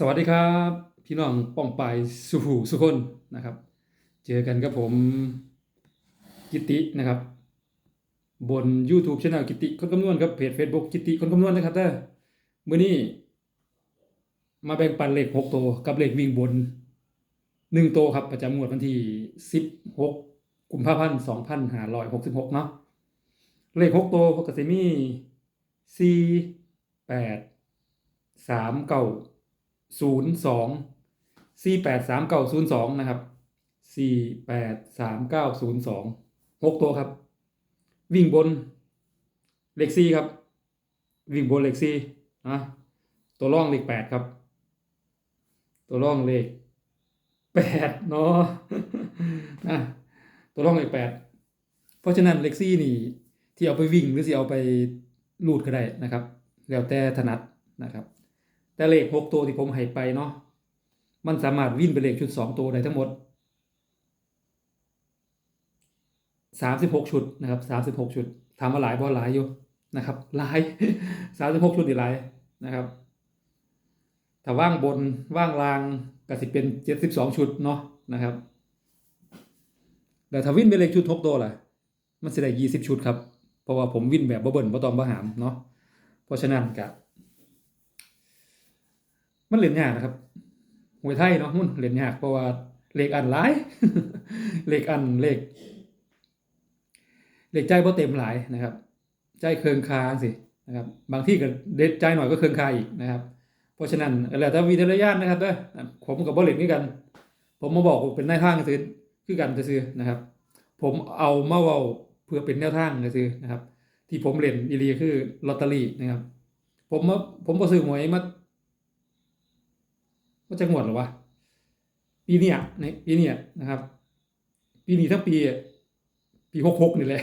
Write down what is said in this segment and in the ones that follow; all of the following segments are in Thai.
สวัสดีครับ พี่น้องป้องปายสุหูสุคนนะครับ เจอกันกับผมกิตินะครับ บน YouTube c h anel กิติคนคำนวณครับเพจ Facebook กิติคนคำนวณนะครับเด้อมื้อนี้ มาแบ่งปันเลข6ตัวกับเลขวิ่งบน1ตัวครับ ประจำงวดวันที่16กุมภาพันธ์2566เนาะเลข6ตัวพก็สิมี4 8 3 9 ศูนย์สองสี่แปดสามเก้าศูนย์สองนะครับสี่แปดสามเก้าศูนย์สองหกตัวครับ วิ่งบนเลขสี่ครับ วิ่งบนเลขสี่นะตัวร่องเลขแปดครับ ตัวร่องเลขแปดเนาะนะตัวร่องเลขแปดเพราะฉะนั้นเลขสี่นี่ ที่เอาไปวิ่งหรือที่เอาไปลูดก็ได้นะครับ แล้วแต่ถนัดนะครับ แต่เลขหกตัวที่ผมให้ไปเนาะมันสามารถวิ่นเป็นเลขชุดสองตัวได้ทั้งหมดสามสิบหกชุดนะครับสามสิบหกชุดถามว่าหลายบ่หลายอยู่นะครับหลายสามสิบหกชุดอีหลายนะครับถ้าว่างบนว่างล่างก็สิเป็นเจ็ดสิบสองชุดเนาะนะครับแต่ถ้าวิ่นเป็นเลขชุดทบตัวล่ะ มันสิได้ยี่สิบชุดครับ เพราะว่าผมวิ่นแบบบ่เบิ่นบ่ตอมบ่หามเนาะเพราะฉะนั้นก็ มันเล่นยากนะครับหวยไทยเนาะมันเล่นยากเพราะว่าเลขอันหลายเลขอันเลขเลขใจบ่เต็มหลายนะครับ ใจเคืองคาสินะครับ บางที่ก็เด็ดใจหน่อยก็เคืองคาอีกนะครับ เพราะฉะนั้นแล้วแต่วิจาญาณนะครับเด้อผมกับบ่เล่นคือกัน ผมมาบอกเป็นแนวทางซื้อคือกันซื้อนะครับ ผมเอามาเว้าเพื่อเป็นแนวทางซื้อนะครับ ที่ผมเล่นอีหลีคือลอตเตอรี่นะครับ ผมมาผมบ่ซื้อหวยมา ว่าจะงวดหรอวะปีนี้ในปีนี้นะครับ ปีนี้ทั้งปี ปีหกหกนี่แหละ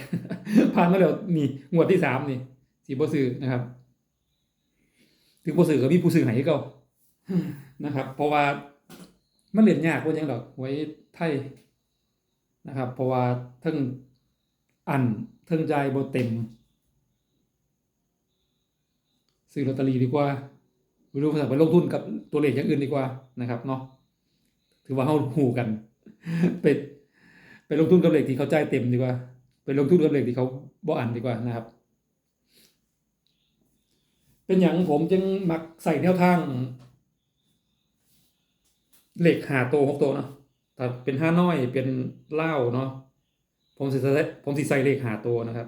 ผ่านมาแล้วนี่งวดที่สามนี่สีบ่ซื้อนะครับ ถึงบ่ซื้อก็มีผู้ซื้อให้เก่านะครับ เพราะว่ามันเล่นยากว่ายังดอกไว้ไทยนะครับ เพราะว่าทั้งอันทั้งใจายบ่เต็มซื้อลอตเตอรี่ดีกว่า ไม่รู้ภาษาไปลงทุนกับตัวเลขอย่างอื่นดีกว่านะครับเนาะถือว่าเขาหูกัน ไปไปลงทุนกับเลขที่เขาจ่ายเต็มดีกว่า ไปลงทุนกับเลขที่เขาบ่อ่านดีกว่านะครับ เป็นอย่างผมจึงมักใส่แนวทางเหลขหาโตหกโตวเนาะถ้าเป็นห้าน้อยเป็นเล่าเนาะผมสิใส่ผมสิใส่เลขหาโตนะครับ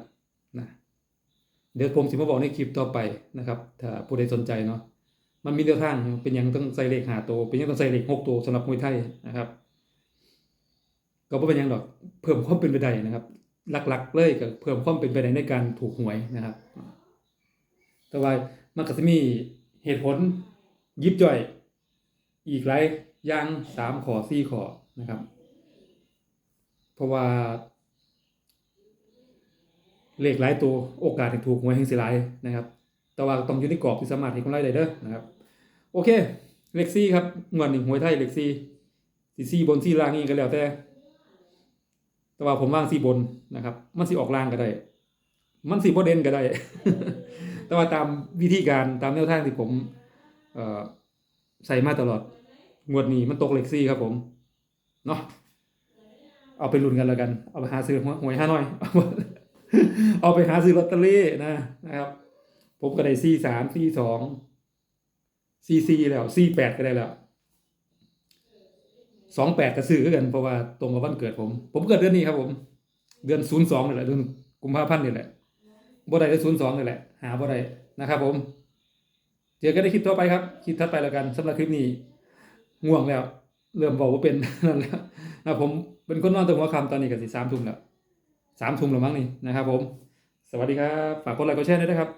นะเดี๋ยวผมสิมาบอกในคลิปต่อไปนะครับ ถ้าผู้ใดสนใจเนาะ มันมีแนวทางเป็นหยังต้องใส่เลขหาตัวเป็นหยังต้องใส่เลขหกตัวสำหรับมวยไทยนะครับ ก็บ่เป็นหยังดอกเพิ่มความเป็นไปได้นะครับ หลักๆเลยก็เพิ่มความเป็นไปได้ในการถูกหวยนะครับ แต่ว่ามันก็จะมีเหตุผลยิบย่อย อีกหลายอย่างสามขอสี่ขอนะครับ เพราะว่าเลขหลายตัวโอกาสถูกหวยแห่งสิหลายนะครับ แต่ว่าต้องอยู่ในกรอบที่สามารถเห็นกำไรได้เด้อนะครับ โอเคเลขซี่ครับงวดหนึ่งหวยไทยเลขซี่สีซี่บนซี่ล่างนี่ก็แล้วแต่ แต่ว่าผมว่างซี่บนนะครับ มันสิออกล่างก็ได้ มันสิบ่เด่นก็ได้ แต่ว่าตามวิธีการตามแนวทางที่ผมใส่มาตลอด งวดนี้มันตกเลขซี่ครับผม เนาะเอาไปลุ้นกันแล้วกัน เอาไปหาซื้อหวยห้าน้อย เอาไปหาซื้อลอตเตอรี่นะนะครับ ผมก็ได้ซีสามซีสอง ซีซีแล้วซีแปดก็ได้แล้วสองแปดก็ซื้อกันเพราะว่าตรงกับวันเกิดผม ผมเกิดเดือนนี้ครับผม เดือนศูนย์สองนี่แหละเดือนกุมภาพันธ์นี่แหละบ่ได้เดือนศูนย์สองนี่แหละ หาบ่ได้นะครับ ผม เจอกันในคลิปต่อไปครับคลิปถัดไปแล้วกันสำหรับคลิปนี้ง่วงแล้ว เริ่มบอกว่าเป็นนั่นแล้วนะผมเป็นคนนอนตั้งหัวคำตอนนี้ก็สิสามทุ่มแล้วสามทุ่มแล้วมั้งนี่นะครับ ผม สวัสดีครับฝากกดไลค์กดแชร์ด้วยนะครับ